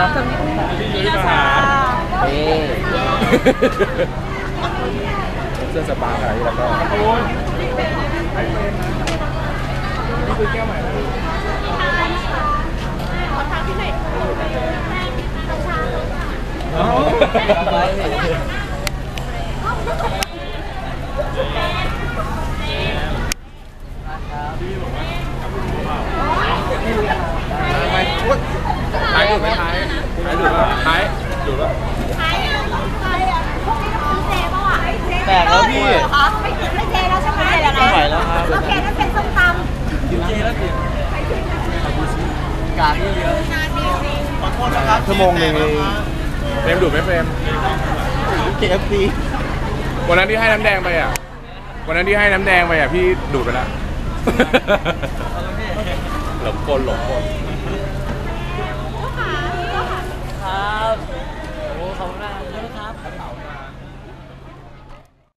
นี่นะคะนี่เสื้อสปาอะไรแล้วก็นี่คือแก้วใหม่นะอ๋อไม่อุ๊ยท้ายดูดไหม ท้ายท้ายดูดป่ะท้ายดูดป่ะแตกแล้วพี่ไม่กินไม่เทแล้วใช่ไหมไม่ไหวแล้วครับ โอเคนั่นเป็นส้มตกินเจแล้วกินกากเยอะขอโทษนะครับชั่วโมงหนึ่งเองเฟรมดูดไหมเฟรมเจฟซีวันนั้นที่ให้น้ำแดงไปอะ วันนั้นที่ให้น้ำแดงไปอะพี่ดูดไปแล้วหลบกลหลบกล